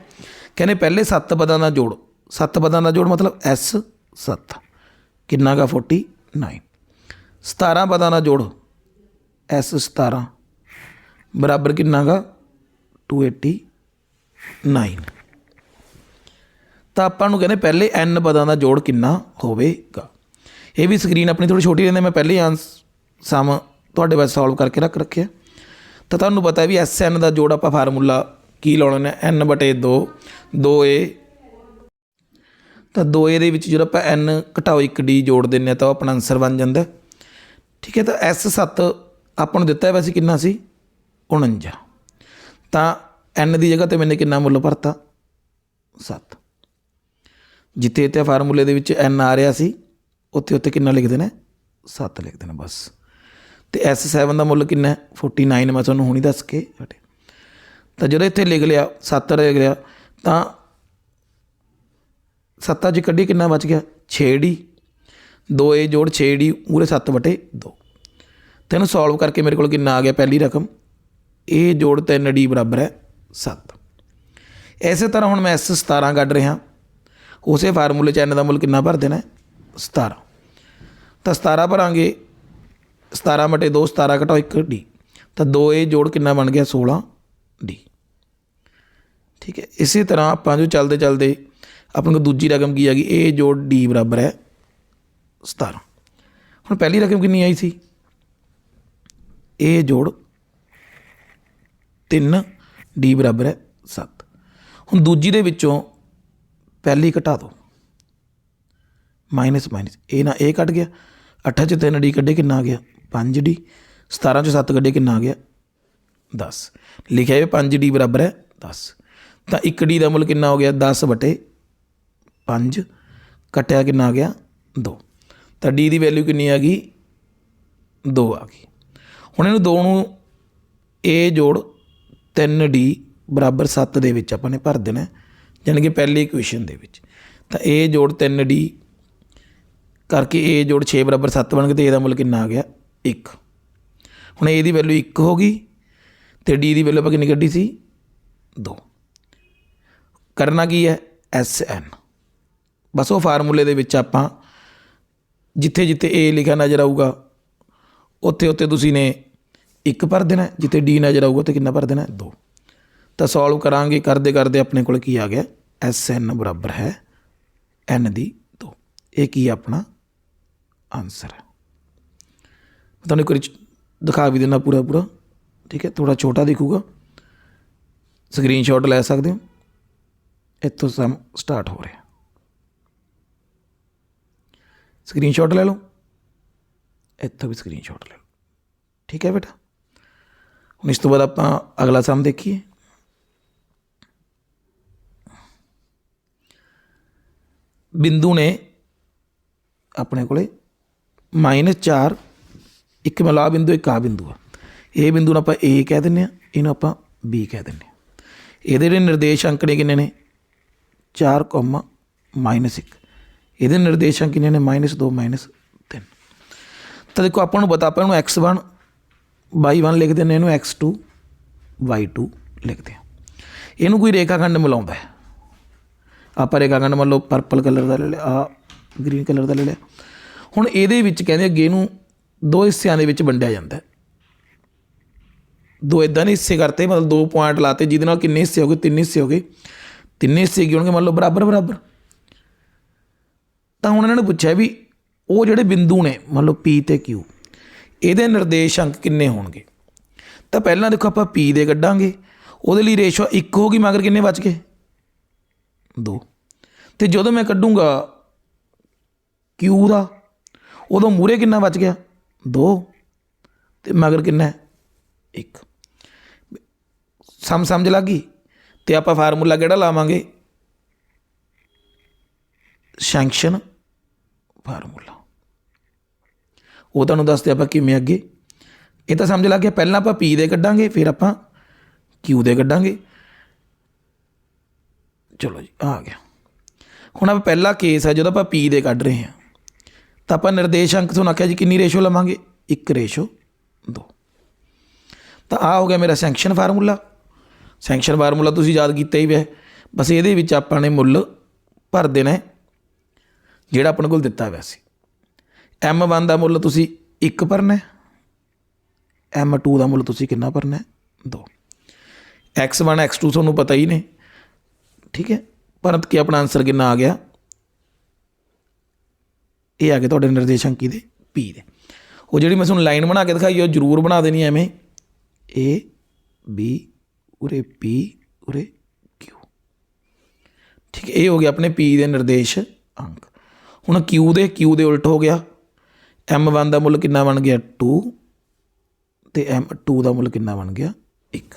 ਕਹਿੰਦੇ ਪਹਿਲੇ 7 ਪਦਾਂ ਦਾ ਜੋੜ। 7 ਪਦਾਂ ਦਾ ਜੋੜ ਮਤਲਬ S 7 ਕਿੰਨਾ ਗਾ? 49 17 ਪਦਾਂ ਦਾ ਜੋੜ। S 17 ਬਰਾਬਰ ਕਿੰਨਾ ਗਾ? 289 ਤਾਂ ਆਪਾਂ ਨੂੰ ਕਹਿੰਦੇ ਪਹਿਲੇ n ਪਦਾਂ ਦਾ ਜੋੜ ਕਿੰਨਾ ਹੋਵੇਗਾ? ਇਹ ਵੀ ਸਕਰੀਨ ਆਪਣੀ ਥੋੜੀ ਛੋਟੀ ਰਹਿੰਦੀ, ਮੈਂ ਪਹਿਲੇ ਹੀ ਆਂਸ ਸਮ ਤੁਹਾਡੇ ਵਾਸਤੇ ਸੋਲਵ ਕਰਕੇ ਰੱਖ ਰੱਖਿਆ। ਤਾਂ ਤੁਹਾਨੂੰ ਪਤਾ ਹੈ ਵੀ Sn ਦਾ ਜੋੜ ਆਪਾਂ ਫਾਰਮੂਲਾ ਕੀ ਲਾਉਣਾ ਨੇ? n ਬਟੇ 2 2a ਤਾਂ 2a ਦੇ ਵਿੱਚ ਜਦੋਂ ਆਪਾਂ n ਘਟਾਓ 1d ਜੋੜ ਦਿੰਨੇ ਆ ਤਾਂ ਉਹ ਆਪਣਾ ਆਨਸਰ ਬਣ ਜਾਂਦਾ। ਠੀਕ ਹੈ, ਤਾਂ S7 ਆਪਾਂ ਨੂੰ ਦਿੱਤਾ ਹੈ ਵੈਸੇ ਕਿੰਨਾ ਸੀ? 49 ਤਾਂ n ਦੀ ਜਗ੍ਹਾ ਤੇ ਮੈਨੇ ਕਿੰਨਾ ਮੁੱਲ ਭਰਤਾ? 7 ਜਿੱਥੇ ਇੱਥੇ ਫਾਰਮੂਲੇ ਦੇ ਵਿੱਚ n ਆ ਰਿਹਾ ਸੀ, ਉੱਥੇ ਉੱਥੇ ਕਿੰਨਾ ਲਿਖ ਦੇਣਾ? 7 ਲਿਖ ਦੇਣਾ ਬਸ। ਤੇ S7 ਦਾ ਮੁੱਲ ਕਿੰਨਾ ਹੈ? 49 ਮੈਂ ਤੁਹਾਨੂੰ ਹੁਣੀ ਦੱਸ ਕੇ ਹਟੇ। ਤਾਂ ਜਦੋਂ ਇੱਥੇ ਲਿਖ ਲਿਆ 7 ਲਿਖ ਲਿਆ, ਤਾਂ 7 ਚ ਕੱਢੀ ਕਿੰਨਾ ਬਚ ਗਿਆ? 6d 2a ਜੋੜ 6d ਪੂਰੇ 7 ਵਟੇ 2 ਤੈਨੂੰ ਸੋਲਵ ਕਰਕੇ ਮੇਰੇ ਕੋਲ ਕਿੰਨਾ ਆ ਗਿਆ? ਪਹਿਲੀ ਰਕਮ। ਇਹ ਜੋੜ 3d ਬਰਾਬਰ ਹੈ 7 ਇਸੇ ਤਰ੍ਹਾਂ ਹੁਣ ਮੈਂ S17 ਕੱਢ ਰਿਹਾ। ਉਸੇ ਫਾਰਮੂਲੇ ਚ n ਦਾ ਮੁੱਲ ਕਿੰਨਾ ਭਰ ਦੇਣਾ ਹੈ? 17 ਤਾਂ 17 ਭਰਾਂਗੇ। 17 ਮਟੇ 2 17 ਘਟਾਓ 1 d ਤਾਂ 2a ਜੋੜ ਕਿੰਨਾ ਬਣ ਗਿਆ? 16 d ਠੀਕ ਹੈ। ਇਸੇ ਤਰ੍ਹਾਂ ਆਪਾਂ ਜੋ ਚੱਲਦੇ ਚੱਲਦੇ ਆਪਾਂ ਨੂੰ ਦੂਜੀ ਰਕਮ ਕੀ ਆ ਗਈ? A ਜੋੜ d ਬਰਾਬਰ ਹੈ 17 ਹੁਣ ਪਹਿਲੀ ਰਕਮ ਕਿੰਨੀ ਆਈ ਸੀ? A ਜੋੜ 3 d ਬਰਾਬਰ ਹੈ 7 ਹੁਣ ਦੂਜੀ ਦੇ ਵਿੱਚੋਂ ਪਹਿਲੀ ਘਟਾ ਦਿਓ ਮਾਈਨਸ ਮਾਈਨਸ। ਇਹ ਨਾ ਇਹ ਕੱਟ ਗਿਆ। 8 ਚ 3 ਡੀ ਕੱਢੇ ਕਿੰਨਾ ਆ ਗਿਆ? 5 ਡੀ। 17 ਚ 7 ਕੱਢੇ ਕਿੰਨਾ ਆ ਗਿਆ? 10 ਲਿਖਿਆ ਹੈ 5 ਡੀ ਬਰਾਬਰ ਹੈ 10 ਤਾਂ 1 ਡੀ ਦਾ ਮੁੱਲ ਕਿੰਨਾ ਹੋ ਗਿਆ? 10 ਬਟੇ 5 ਕੱਟਿਆ ਕਿੰਨਾ ਆ ਗਿਆ? 2 ਤਾਂ ਡੀ ਦੀ ਵੈਲਿਊ ਕਿੰਨੀ ਆ ਗਈ? 2 ਆ ਗਈ। ਹੁਣ ਇਹਨੂੰ 2 ਨੂੰ a ਜੋੜ 3d ਬਰਾਬਰ 7 ਦੇ ਵਿੱਚ ਆਪਾਂ ਨੇ ਭਰ ਦੇਣਾ ਹੈ। ਯਾਨੀ ਕਿ ਪਹਿਲੀ ਇਕੁਏਸ਼ਨ ਦੇ ਵਿੱਚ। ਤਾਂ a ਜੋੜ 3d ਕਰਕੇ a ਜੋੜ 6 ਬਰਾਬਰ 7 ਬਣ ਗਏ ਤੇ a ਦਾ ਮੁੱਲ ਕਿੰਨਾ ਆ ਗਿਆ? 1 ਹੁਣ a ਦੀ ਵੈਲਿਊ 1 ਹੋ ਗਈ ਤੇ d ਦੀ ਵੈਲਿਊ ਆਪਾਂ ਕਿੰਨੀ ਕੱਢੀ ਸੀ? 2 ਕਰਨਾ ਕੀ ਹੈ? ਐਸ ਐਨ ਬਸ ਉਹ ਫਾਰਮੂਲੇ ਦੇ ਵਿੱਚ ਆਪਾਂ ਜਿੱਥੇ ਜਿੱਥੇ a ਲਿਖਿਆ ਨਜ਼ਰ ਆਊਗਾ ਉੱਥੇ ਉੱਥੇ ਤੁਸੀਂ ਨੇ 1 ਭਰ ਦੇਣਾ ਜਿੱਥੇ d ਨਜ਼ਰ ਆਊਗਾ ਤੇ ਕਿੰਨਾ ਭਰ ਦੇਣਾ 2 ਤਾਂ ਸੋਲਵ ਕਰਾਂਗੇ, ਕਰਦੇ ਕਰਦੇ ਆਪਣੇ ਕੋਲ ਕੀ ਆ ਗਿਆ? ਐਸ ਐਨ ਬਰਾਬਰ ਹੈ। N ਦੀ 2 ਇਹ ਕੀ ਹੈ ਆਪਣਾ? ਆਨਸਰ ਹੈ। ਮੈਂ ਤੁਹਾਨੂੰ ਇੱਕ ਵਾਰੀ ਦਿਖਾ ਵੀ ਦੇਣਾ ਪੂਰਾ ਪੂਰਾ। ਠੀਕ ਹੈ? ਥੋੜਾ ਛੋਟਾ ਦਿਖੂਗਾ। ਸਕਰੀਨਸ਼ਾਟ ਲੈ ਸਕਦੇ ਹੋ। ਇੱਥੋਂ ਸਮ ਸਟਾਰਟ ਹੋ ਰਿਹਾ। ਸਕਰੀਨਸ਼ਾਟ ਲੈ ਲਓ। ਇੱਥੋਂ ਵੀ ਸਕਰੀਨਸ਼ਾਟ ਲੈ ਲਓ। ਠੀਕ ਹੈ ਬੇਟਾ? ਹੁਣ ਇਸ ਤੋਂ ਬਾਅਦ ਆਪਾਂ ਅਗਲਾ ਸਮ ਦੇਖੀਏ। ਬਿੰਦੂ ਨੇ ਆਪਣੇ ਕੋਲੇ -4 ਇੱਕ ਮਿਲਾ ਬਿੰਦੂ, ਇੱਕ ਆ ਬਿੰਦੂ ਆ। ਇਹ ਬਿੰਦੂ ਨੂੰ ਆਪਾਂ A ਕਹਿ ਦਿੰਨੇ ਆ ਇਹਨੂੰ ਆਪਾਂ B ਕਹਿ ਦਿੰਨੇ ਆ ਇਹਦੇ ਜਿਹੜੇ ਨਿਰਦੇਸ਼ਾਂਕ ਨੇ ਕਿੰਨੇ ਨੇ? 4 1 ਇਹਦੇ ਨਿਰਦੇਸ਼ਾਂਕ ਕਿੰਨੇ ਨੇ? -2 -3 ਤਾਂ ਦੇਖੋ, ਆਪਾਂ ਨੂੰ ਪਤਾ, ਆਪਾਂ ਇਹਨੂੰ x1 y1 ਲਿਖ ਦਿੰਨੇ ਇਹਨੂੰ x2 y2 ਲਿਖਦੇ ਆ। ਇਹਨੂੰ ਕੋਈ ਰੇਖਾਖੰਡ ਮਿਲਾਉਂਦਾ ਹੈ। ਆਪਾਂ ਰੇਖਾਖੰਡ ਮੰਨ ਲਓ ਪਰਪਲ ਕਲਰ ਦਾ ਲੈ ਲਿਆ ਆ ਗ੍ਰੀਨ ਕਲਰ ਦਾ ਲੈ ਲਿਆ। ਹੁਣ ਇਹਦੇ ਵਿੱਚ ਕਹਿੰਦੇ ਅੱਗੇ ਇਹਨੂੰ ਦੋ ਹਿੱਸਿਆਂ ਦੇ ਵਿੱਚ ਵੰਡਿਆ ਜਾਂਦਾ ਦੋ ਇਦਾਂ ਦੇ ਹਿੱਸੇ ਕਰਤੇ, ਮਤਲਬ ਦੋ ਪੁਆਇੰਟ ਲਾਤੇ, ਜਿਹਦੇ ਨਾਲ ਕਿੰਨੇ ਹਿੱਸੇ ਹੋ ਗਏ? ਤਿੰਨ ਹਿੱਸੇ ਹੋ ਗਏ। ਤਿੰਨੇ ਹਿੱਸੇ ਕੀ ਹੋਣਗੇ? ਮੰਨ ਲਓ ਬਰਾਬਰ ਬਰਾਬਰ। ਤਾਂ ਹੁਣ ਇਹਨਾਂ ਨੇ ਪੁੱਛਿਆ ਵੀ ਉਹ ਜਿਹੜੇ ਬਿੰਦੂ ਨੇ, ਮੰਨ ਲਓ P ਤੇ Q ਇਹਦੇ ਨਿਰਦੇਸ਼ ਅੰਕ ਕਿੰਨੇ ਹੋਣਗੇ? ਤਾਂ ਪਹਿਲਾਂ ਦੇਖੋ ਆਪਾਂ P ਦੇ ਕੱਢਾਂਗੇ। ਉਹਦੇ ਲਈ ਰੇਸ਼ੋ 1 ਹੋਗੀ ਮਗਰ ਕਿੰਨੇ ਬਚ ਗਏ? 2 ਤੇ ਜਦੋਂ ਮੈਂ ਕੱਢੂੰਗਾ Q ਦਾ, ਉਦੋਂ ਮੂਰੇ ਕਿੰਨਾ ਬਚ ਗਿਆ? 2 ਤੇ ਮਗਰ ਕਿੰਨਾ 1 ਸਮ ਸਮਝ ਲੱਗੀ ਤੇ ਆਪਾਂ ਫਾਰਮੂਲਾ ਕਿਹੜਾ ਲਾਵਾਂਗੇ? Sanction formula. ਉਹ ਤੁਹਾਨੂੰ ਦੱਸਦੇ ਆਪਾਂ ਕਿਵੇਂ ਅੱਗੇ। ਇਹ ਤਾਂ ਸਮਝ ਲੱਗ ਗਿਆ, ਪਹਿਲਾਂ ਆਪਾਂ P ਦੇ ਕੱਢਾਂਗੇ, ਫਿਰ ਆਪਾਂ Q ਦੇ ਕੱਢਾਂਗੇ। ਚਲੋ ਜੀ, ਆ ਗਿਆ। ਹੁਣ ਆਪਾਂ ਪਹਿਲਾ ਕੇਸ ਹੈ ਜਦੋਂ ਆਪਾਂ P ਦੇ ਕੱਢ ਰਹੇ ਹਾਂ। ਤਾਂ ਆਪਾਂ ਨਿਰਦੇਸ਼ਾਂਕ ਤੁਹਾਨੂੰ ਆਖਿਆ ਜੀ, ਕਿੰਨੀ ਰੇਸ਼ੋ ਲਵਾਂਗੇ? 1 ਰੇਸ਼ੋ 2 ਤਾਂ ਆ ਹੋ ਗਿਆ ਮੇਰਾ ਸੈਂਕਸ਼ਨ ਫਾਰਮੂਲਾ ਸੈਂਕਸ਼ਨ ਫਾਰਮੂਲਾ ਤੁਸੀਂ ਯਾਦ ਕੀਤਾ ਹੀ ਵੈ ਬਸ ਇਹਦੇ ਵਿੱਚ ਆਪਾਂ ਨੇ ਮੁੱਲ ਭਰ ਦੇਣਾ ਹੈ, ਜਿਹੜਾ ਆਪਣੇ ਕੋਲ ਦਿੱਤਾ ਹੋਇਆ ਸੀ। M1 ਦਾ ਮੁੱਲ ਤੁਸੀਂ 1 ਭਰਨਾ ਹੈ। M2 ਦਾ ਮੁੱਲ ਤੁਸੀਂ ਕਿੰਨਾ ਭਰਨਾ ਹੈ? 2 x1 x2 ਤੁਹਾਨੂੰ ਪਤਾ ਹੀ ਨੇ। ਠੀਕ ਹੈ? ਪਰੰਤ ਕਿ ਆਪਣਾ ਆਨਸਰ ਕਿੰਨਾ ਆ ਗਿਆ? ਇਹ ਆ ਗਏ ਤੁਹਾਡੇ ਨਿਰਦੇਸ਼ਾਂਕ ਦੇ P ਦੇ। ਉਹ ਜਿਹੜੀ ਮੈਂ ਤੁਹਾਨੂੰ ਲਾਈਨ ਬਣਾ ਕੇ ਦਿਖਾਈ, ਉਹ ਜ਼ਰੂਰ ਬਣਾ ਦੇਣੀ ਐਵੇਂ। A, B, ਉਰੇ P, ਉਰੇ Q ਠੀਕ ਹੈ, ਇਹ ਹੋ ਗਿਆ ਆਪਣੇ P ਦੇ ਨਿਰਦੇਸ਼ ਅੰਕ। ਹੁਣ Q ਦੇ Q ਦੇ ਉਲਟ ਹੋ ਗਿਆ। M1 ਦਾ ਮੁੱਲ ਕਿੰਨਾ ਬਣ ਗਿਆ? 2 ਤੇ M2 ਦਾ ਮੁੱਲ ਕਿੰਨਾ ਬਣ ਗਿਆ? 1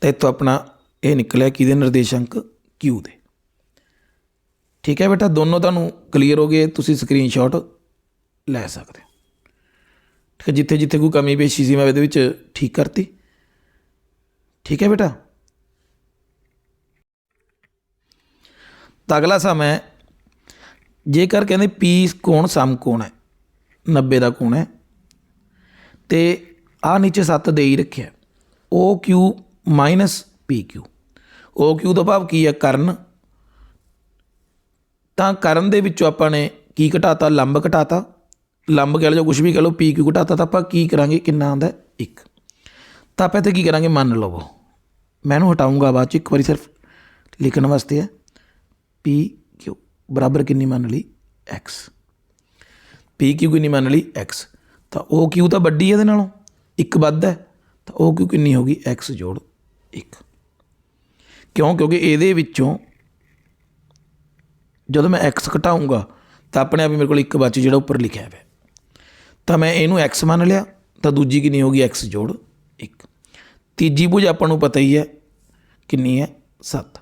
ਤੇ ਇੱਥੋਂ ਆਪਣਾ ਇਹ ਨਿਕਲਿਆ ਕਿਹਦੇ ਨਿਰਦੇਸ਼ਾਂਕ? Q ਦੇ। ਠੀਕ ਹੈ ਬੇਟਾ, ਦੋਨੋਂ ਤੁਹਾਨੂੰ ਕਲੀਅਰ ਹੋ ਗਏ, ਤੁਸੀਂ ਸਕਰੀਨਸ਼ਾਟ ਲੈ ਸਕਦੇ ਹੋ। ਠੀਕ ਹੈ ਜਿੱਥੇ ਜਿੱਥੇ ਕੋਈ ਕਮੀ ਪੇਸ਼ੀ ਸੀ ਮੈਂ ਇਹਦੇ ਵਿੱਚ ਠੀਕ ਕਰਤੀ। ਠੀਕ ਹੈ ਬੇਟਾ? ਤਾਂ ਅਗਲਾ ਸਮ ਹੈ ਜੇਕਰ ਕਹਿੰਦੇ P ਕੋਣ ਸਮਕੋਣ ਹੈ 90 ਦਾ ਕੋਣ ਹੈ, ਤੇ ਆ ਨੀਚੇ 7 ਦੇ ਹੀ ਰੱਖਿਆ OQ PQ OQ ਦਾ ਭਾਵ ਕੀ ਹੈ? ਕਰਨ। ਤਾਂ ਕਰਨ ਦੇ ਵਿੱਚੋਂ ਆਪਾਂ ਨੇ ਕੀ ਘਟਾਤਾ? ਲੰਬ ਘਟਾਤਾ। ਲੰਬ ਕਹਿ ਲਓ ਕੁਝ ਵੀ ਕਹਿ ਲਓ PQ ਘਟਾਤਾ ਤਾਂ ਆਪਾਂ ਕੀ ਕਰਾਂਗੇ? ਕਿੰਨਾ ਆਉਂਦਾ 1 ਤਾਂ ਆਪਾਂ ਇੱਥੇ ਕੀ ਕਰਾਂਗੇ? ਮੰਨ ਲਵੋ ਮੈਂ ਇਹਨੂੰ ਹਟਾਉਂਗਾ ਬਾਅਦ ਚ, ਇੱਕ ਵਾਰੀ ਸਿਰਫ ਲਿਖਣ ਵਾਸਤੇ ਹੈ। PQ ਬਰਾਬਰ ਕਿੰਨੀ ਮੰਨ ਲਈ? X. PQ ਕਿੰਨੀ ਮੰਨ ਲਈ? X. ਤਾਂ ਉਹ OQ ਤਾਂ ਵੱਡੀ ਹੈ ਇਹਦੇ ਨਾਲੋਂ? ਇੱਕ ਵੱਧ ਹੈ। ਤਾਂ ਉਹ OQ ਕਿੰਨੀ ਹੋਗੀ x ਜੋੜ 1 ਕਿਉਂ? ਕਿਉਂਕਿ ਇਹਦੇ ਵਿੱਚੋਂ ਜਦੋਂ ਮੈਂ x ਘਟਾਉਂਗਾ, ਤਾਂ ਆਪਣੇ ਆਪ ਹੀ ਮੇਰੇ ਕੋਲ ਇੱਕ ਬਚ ਜਿਹੜਾ ਉੱਪਰ ਲਿਖਿਆ ਹੋਇਆ ਤਾਂ ਮੈਂ ਇਹਨੂੰ x ਮੰਨ ਲਿਆ, ਤਾਂ ਦੂਜੀ ਕਿੰਨੀ ਹੋਗੀ x ਜੋੜ 1 ਤੀਜੀ ਭੁਜ ਆਪਾਂ ਨੂੰ ਪਤਾ ਹੀ ਹੈ ਕਿੰਨੀ ਹੈ? 7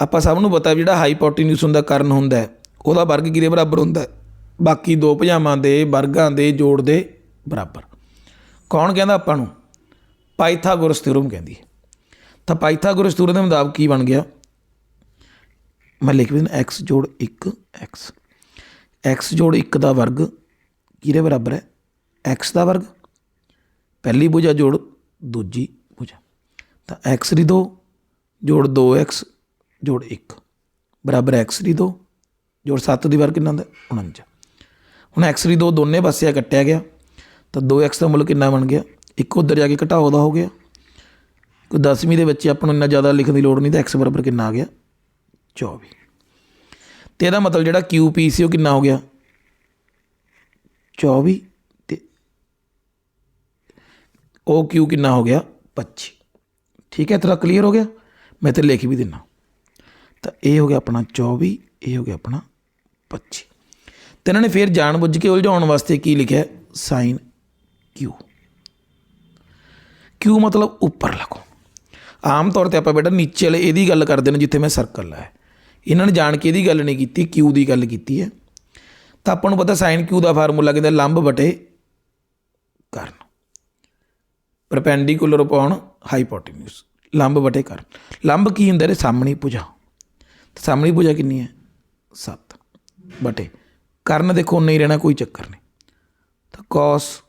ਆਪਾਂ ਸਭ ਨੂੰ ਪਤਾ ਵੀ ਜਿਹੜਾ ਹਾਈਪੋਟੇਨਿਊਸ ਹੁੰਦਾ ਕਰਨ ਹੁੰਦਾ ਉਹਦਾ ਵਰਗ ਕਿਹਦੇ ਬਰਾਬਰ ਹੁੰਦਾ ਬਾਕੀ ਦੋ ਭੁਜਾਵਾਂ ਦੇ, ਵਰਗਾਂ ਦੇ, ਜੋੜ ਦੇ ਬਰਾਬਰ। ਕੌਣ ਕਹਿੰਦਾ ਆਪਾਂ ਨੂੰ? ਪਾਈਥਾਗੋਰਸ ਥਿਊਰਮ ਕਹਿੰਦੀ ਹੈ। ਤਾਂ ਪਾਈਥਾਗੋਰਸ ਥਿਊਰਮ ਦੇ ਮੁਤਾਬਕ ਕੀ ਬਣ ਗਿਆ? ਮੈਂ ਲਿਖ ਵੀ ਦਿੰਦਾ, x ਜੋੜ 1 x x ਜੋੜ 1 ਦਾ ਵਰਗ ਕਿਹਦੇ ਬਰਾਬਰ ਹੈ? x ਦਾ ਵਰਗ। ਪਹਿਲੀ ਭੁਜਾ ਜੋੜ, ਦੂਜੀ ਭੁਜਾ। ਤਾਂ x ਦੀ 2 ਜੋੜ 2x ਜੋੜ 1 ਬਰਾਬਰ x ਦੀ 2 ਜੋੜ 7 ਦੀ ਵਾਰ ਕਿੰਨਾ ਹੁੰਦਾ? 49 ਹੁਣ x ਦੀ 2 ਦੋਨੇ ਪਾਸੇ ਕੱਟਿਆ ਗਿਆ, ਤਾਂ 2x ਦਾ ਮੁੱਲ ਕਿੰਨਾ ਬਣ ਗਿਆ? ਇੱਕ ਉਧਰ ਜਾ ਕੇ ਘਟਾਓ ਦਾ ਹੋ ਗਿਆ। ਕੋਈ 10ਵੀਂ ਦੇ ਬੱਚੇ ਆਪਾਂ ਨੂੰ ਇੰਨਾ ਜ਼ਿਆਦਾ ਲਿਖਣ ਦੀ ਲੋੜ ਨਹੀਂ, ਤਾਂ x ਬਰਾਬਰ ਕਿੰਨਾ ਆ ਗਿਆ? 24 ਤੇ ਇਹਦਾ ਮਤਲਬ ਜਿਹੜਾ QP ਸੀ, ਉਹ ਕਿੰਨਾ ਹੋ ਗਿਆ? 24 ਤੇ ਉਹ Q ਕਿੰਨਾ ਹੋ ਗਿਆ? 25 ਠੀਕ ਹੈ ਤੇਰਾ ਕਲੀਅਰ ਹੋ ਗਿਆ? ਮੈਂ ਤੇ ਲਿਖ ਵੀ ਦਿੰਨਾ। ਤਾਂ ਇਹ ਹੋ ਗਿਆ ਆਪਣਾ 24 ਇਹ ਹੋ ਗਿਆ ਆਪਣਾ 25 ਤੇ ਇਹਨਾਂ ਨੇ ਫਿਰ ਜਾਣਬੁੱਝ ਕੇ ਉਲਝਾਉਣ ਵਾਸਤੇ ਕੀ ਲਿਖਿਆ? ਸਾਈਨ Q Q ਮਤਲਬ ਉੱਪਰ ਲਗੋ ਆਮ ਤੌਰ ਤੇ ਆਪਾਂ ਬੇਟਾ ਨੀਚੇ ਵਾਲੇ ਇਹਦੀ ਗੱਲ ਕਰਦੇ ਨੇ ਜਿੱਥੇ ਮੈਂ ਸਰਕਲ ਲਾਇਆ ਇਹਨਾਂ ਨੇ ਜਾਣ ਕੇ ਇਹਦੀ ਗੱਲ ਨਹੀਂ ਕੀਤੀ, Q ਦੀ ਗੱਲ ਕੀਤੀ ਹੈ। ਤਾਂ ਆਪਾਂ ਨੂੰ ਪਤਾ ਸਾਈਨ Q ਦਾ ਫਾਰਮੂਲਾ ਕਹਿੰਦਾ? ਲੰਬ ਬਟੇ ਕਰਨ। ਪਰਪੈਂਡੀਕੂਲਰ ਅਪੋਨ ਹਾਈਪੋਟੇਨਿਊਸ ਲੰਬ ਬਟੇ ਕਰਨ। ਲੰਬ ਕੀ ਹੁੰਦਾ ਰੇ ਸਾਹਮਣੀ ਭੁਜਾ ਤੇ ਸਾਹਮਣੀ ਭੁਜਾ ਕਿੰਨੀ ਹੈ? 7 ਬਟੇ। ਕਰਨ ਦੇਖੋ, ਉਨਾ ਹੀ ਰਹਿਣਾ, ਕੋਈ ਚੱਕਰ ਨਹੀਂ। ਤਾਂ cos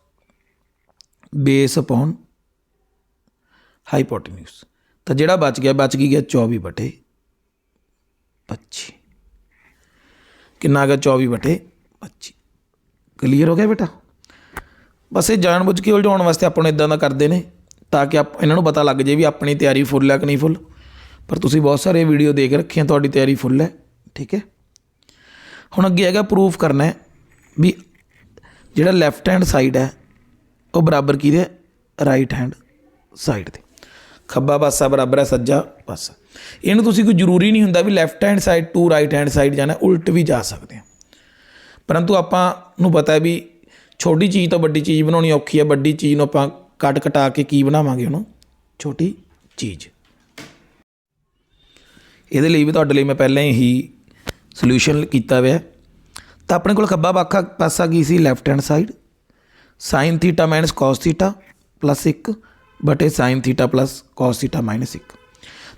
ਬੇਸ ਅਪੋਨ ਹਾਈਪੋਟੇਨਿਊਸ ਤਾਂ ਜਿਹੜਾ ਬਚ ਗਿਆ, ਬਚ ਗਈ ਗਿਆ? 24 ਬਟੇ। 25 ਕਿੰਨਾ ਆ ਗਿਆ? 24 ਬਟੇ। 25 ਕਲੀਅਰ ਹੋ ਗਿਆ ਬੇਟਾ? ਬਸ ਇਹ ਜਾਣਬੁੱਝ ਕੇ ਉਲਝਾਉਣ ਵਾਸਤੇ ਆਪਾਂ ਨੂੰ ਇਦਾਂ ਦਾ ਕਰਦੇ ਨੇ, ਤਾਂ ਕਿ ਆਪ ਇਹਨਾਂ ਨੂੰ ਪਤਾ ਲੱਗ ਜੇ ਵੀ ਆਪਣੀ ਤਿਆਰੀ ਫੁੱਲ ਹੈ ਕਿ ਨਹੀਂ ਫੁੱਲ। ਪਰ ਤੁਸੀਂ ਬਹੁਤ ਸਾਰੇ ਵੀਡੀਓ ਦੇਖ ਰੱਖੇ ਆ ਤੁਹਾਡੀ ਤਿਆਰੀ ਫੁੱਲ ਹੈ, ਠੀਕ ਹੈ? ਹੁਣ ਅੱਗੇ ਹੈਗਾ ਪ੍ਰੂਫ ਕਰਨਾ ਹੈ ਵੀ ਜਿਹੜਾ ਲੈਫਟ ਹੈਂਡ ਸਾਈਡ ਹੈ, ਉਹ ਬਰਾਬਰ ਕਿਹਦੇ? ਰਾਈਟ ਹੈਂਡ ਸਾਈਡ ਦੇ ਖੱਬਾ ਪਾਸਾ ਬਰਾਬਰ ਹੈ, ਸੱਜਾ ਪਾਸਾ। ਇਹਨੂੰ ਤੁਸੀਂ ਕੋਈ ਜ਼ਰੂਰੀ ਨਹੀਂ ਹੁੰਦਾ ਵੀ left hand side to right hand side ਜਾਣਾ, ਉਲਟ ਵੀ ਜਾ ਸਕਦੇ ਆ ਪਰੰਤੂ ਆਪਾਂ ਨੂੰ ਪਤਾ ਹੈ ਵੀ ਛੋਟੀ ਚੀਜ਼ ਤੋਂ ਵੱਡੀ ਚੀਜ਼ ਬਣਾਉਣੀ ਔਖੀ ਹੈ, ਵੱਡੀ ਚੀਜ਼ ਨੂੰ ਆਪਾਂ ਕੱਟ ਕਟਾ ਕੇ ਕੀ ਬਣਾਵਾਂਗੇ ਉਹਨੂੰ? ਛੋਟੀ ਚੀਜ਼। ਇਹਦੇ ਲਈ ਵੀ ਤੁਹਾਡੇ ਲਈ ਮੈਂ ਪਹਿਲਾਂ ਹੀ ਸੋਲੂਸ਼ਨ ਕੀਤਾ ਹੋਇਆ ਤਾਂ ਆਪਣੇ ਕੋਲ ਖੱਬਾ ਬਾਖਾ ਪਾਸਾ ਕੀ ਸੀ? Left hand side sin theta minus cos theta plus 1 ਬਟੇ sin theta plus cos theta minus 1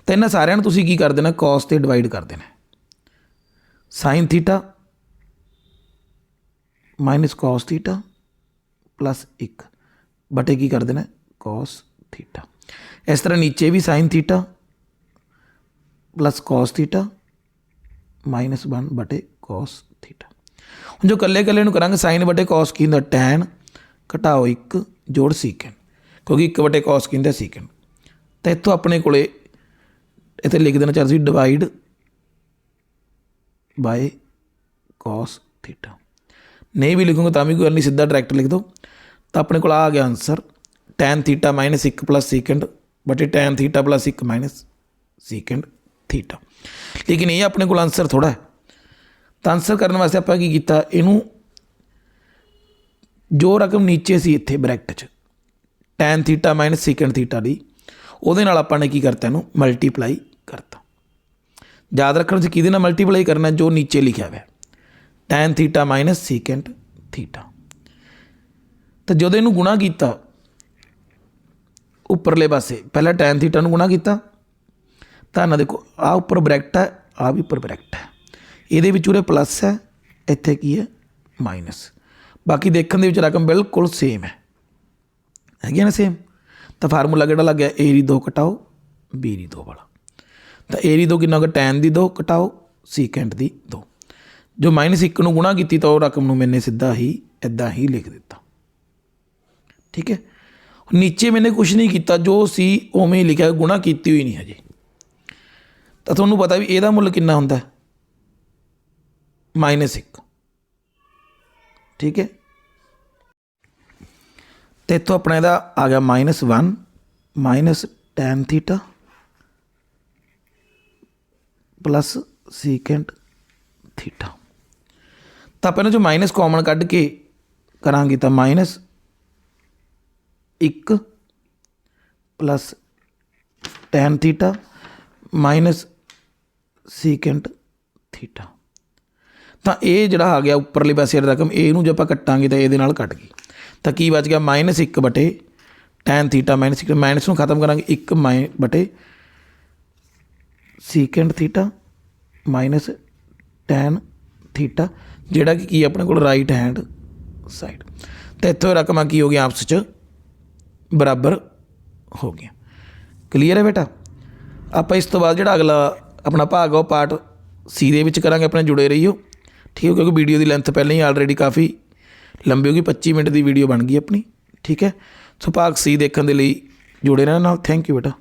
ਤਾਂ ਇਹਨਾਂ ਸਾਰਿਆਂ ਨੂੰ ਤੁਸੀਂ ਕੀ ਕਰ ਦੇਣਾ? Cos ਤੇ ਡਿਵਾਈਡ ਕਰ ਦੇਣਾ sin theta minus cos theta plus 1 ਬਟੇ ਕੀ ਕਰ ਦੇਣਾ? Cos ਥੀਟਾ ਇਸ ਤਰ੍ਹਾਂ ਨੀਚੇ ਵੀ sin theta plus cos theta minus 1 ਬਟੇ cos ਥੀਟਾ ਹੁਣ ਜੋ ਕੱਲੇ ਕੱਲੇ ਨੂੰ ਕਰਾਂਗੇ sin ਬਟੇ cos ਕੀ ਹੁੰਦਾ? tan ਘਟਾਓ 1 ਜੋੜ secant ਕਿਉਂਕਿ 1 ਬਟੇ cos ਕੀ ਹੁੰਦਾ? secant ਤਾਂ ਇੱਥੋਂ ਆਪਣੇ ਕੋਲੇ ਇੱਥੇ ਲਿਖ ਦੇਣਾ ਚਾਹੀਦਾ ਸੀ ਡਿਵਾਈਡ ਬਾਈ cos ਥੀਟਾ ਨਹੀਂ ਵੀ ਲਿਖੂੰਗਾ ਤਾਂ ਵੀ ਕੋਈ ਗੱਲ ਨਹੀਂ, ਸਿੱਧਾ ਡਾਇਰੈਕਟ ਲਿਖ ਦਿਓ। ਤਾਂ ਆਪਣੇ ਕੋਲ ਆ ਗਿਆ answer tan theta minus 1 plus secant ਬਟੇ tan theta plus 1 minus secant theta ਲੇਕਿਨ ਇਹ ਆਪਣੇ ਕੋਲ ਆਨਸਰ ਥੋੜਾ ਹੈ। ਤਾਂ ਆਨਸਰ ਕਰਨ ਵਾਸਤੇ ਆਪਾਂ ਕੀ ਕੀਤਾ? ਇਹਨੂੰ ਜੋ ਰਕਮ ਨੀਚੇ ਸੀ ਇੱਥੇ ਬ੍ਰੈਕਟ 'ਚ, tan theta minus secant theta ਦੀ, ਉਹਦੇ ਨਾਲ ਆਪਾਂ ਨੇ ਕੀ ਕਰਤਾ ਇਹਨੂੰ? ਮਲਟੀਪਲਾਈ ਕਰਤਾ। ਯਾਦ ਰੱਖਣ ਚ ਕਿਹਦੇ ਨਾਲ ਮਲਟੀਪਲਾਈ ਕਰਨਾ ਜੋ ਨੀਚੇ ਲਿਖਿਆ ਹੋਇਆ tan theta minus secant theta ਤਾਂ ਜਦੋਂ ਇਹਨੂੰ ਗੁਣਾ ਕੀਤਾ, ਉੱਪਰਲੇ ਪਾਸੇ, ਪਹਿਲਾਂ tan ਥੀਟਾ ਨੂੰ ਗੁਣਾ ਕੀਤਾ ਤਾਂ ਨਾ ਦੇਖੋ, ਆ ਉੱਪਰ ਬ੍ਰੈਕਟ ਹੈ, ਆ ਵੀ ਉੱਪਰ ਬ੍ਰੈਕਟ ਹੈ। ਇਹਦੇ ਵਿੱਚ ਉਰੇ ਪਲੱਸ ਹੈ, ਇੱਥੇ ਕੀ ਹੈ? ਮਾਈਨਸ ਬਾਕੀ ਦੇਖਣ ਦੇ ਵਿੱਚ ਰਕਮ ਬਿਲਕੁਲ ਸੇਮ ਹੈ। ਹੈਗੀ ਨਾ ਸੇਮ ਤਾਂ ਫਾਰਮੂਲਾ ਕਿਹੜਾ ਲੱਗਿਆ ਏ ਦੀ 2 ਘਟਾਓ, b ਦੀ 2 ਵਾਲਾ। ਤਾਂ ਏ ਦੀ 2 ਕਿੰਨਾ ਹੋਗਾ ਟੈਨ ਦੀ 2 ਘਟਾਓ secant ਦੀ 2 ਜੋ ਮਾਈਨਸ 1 ਨੂੰ ਗੁਣਾ ਕੀਤੀ ਤਾਂ ਉਹ ਰਕਮ ਨੂੰ ਮੈਨੇ ਸਿੱਧਾ ਹੀ ਇਦਾਂ ਹੀ ਲਿਖ ਦਿੱਤਾ। ਠੀਕ ਹੈ? ਨੀਚੇ ਮੈਨੇ ਕੁਝ ਨਹੀਂ ਕੀਤਾ, ਜੋ ਸੀ ਉਵੇਂ ਹੀ ਲਿਖਿਆ, ਗੁਣਾ ਕੀਤੀ ਹੋਈ ਨਹੀਂ ਹਜੇ। ਤਾਂ ਤੁਹਾਨੂੰ ਪਤਾ ਵੀ ਇਹਦਾ ਮੁੱਲ ਕਿੰਨਾ ਹੁੰਦਾ ਹੈ? ਮਾਈਨਸ 1 ਠੀਕ ਹੈ? ਤੇ ਇੱਥੋਂ ਆਪਣਾ ਇਹਦਾ ਆ ਗਿਆ minus 1 minus tan theta, plus secant theta. ਤਾਂ ਆਪਾਂ ਇਹਨੂੰ ਜੋ ਮਾਈਨਸ ਕਾਮਨ ਕੱਢ ਕੇ ਕਰਾਂਗੇ ਤਾਂ minus 1 plus tan theta, minus secant theta ਤਾਂ ਇਹ ਜਿਹੜਾ ਆ ਗਿਆ ਉੱਪਰਲੇ ਪਾਸੇ ਵਾਲੀ ਰਕਮ ਇਹ ਨੂੰ ਜੇ ਆਪਾਂ ਕੱਟਾਂਗੇ ਤਾਂ ਇਹਦੇ ਨਾਲ ਕੱਟ ਗਈ। ਤਾਂ ਕੀ ਬਚ ਗਿਆ? ਮਾਈਨਸ 1 ਬਟੇ tan ਥੀਟਾ ਮਾਈਨਸ 1 ਮਾਈਨਸ ਨੂੰ ਖਤਮ ਕਰਾਂਗੇ 1 ਮਾਈ ਬਟੇ secant theta minus tan theta ਜਿਹੜਾ ਕਿ ਕੀ ਆਪਣੇ ਕੋਲ ਰਾਈਟ ਹੈਂਡ ਸਾਈਡ ਤਾਂ ਇੱਥੋਂ ਰਕਮਾਂ ਕੀ ਹੋ ਗਈਆਂ? ਆਪਸ ਚ ਬਰਾਬਰ ਹੋ ਗਈਆਂ। ਕਲੀਅਰ ਹੈ ਬੇਟਾ? ਆਪਾਂ ਇਸ ਤੋਂ ਬਾਅਦ ਜਿਹੜਾ ਅਗਲਾ ਆਪਣਾ ਭਾਗ ਉਹ ਪਾਰਟ ਸੀ ਦੇ ਵਿੱਚ ਕਰਾਂਗੇ, ਆਪਣੇ ਜੁੜੇ ਰਹੀਓ। ਠੀਕ ਹੈ, ਕਿਉਂਕਿ ਵੀਡੀਓ ਦੀ ਲੈਂਥ ਪਹਿਲਾਂ ਹੀ ਆਲਰੇਡੀ ਕਾਫੀ ਲੰਬੀ ਹੋ ਗਈ 25 ਮਿੰਟ ਦੀ ਵੀਡੀਓ ਬਣ ਗਈ ਆਪਣੀ। ਠੀਕ ਹੈ, ਸੋ ਭਾਗ ਸੀ ਦੇਖਣ ਦੇ ਲਈ ਜੁੜੇ ਰਹਿਣਾ ਨਾਲ। ਥੈਂਕ ਯੂ ਬੇਟਾ।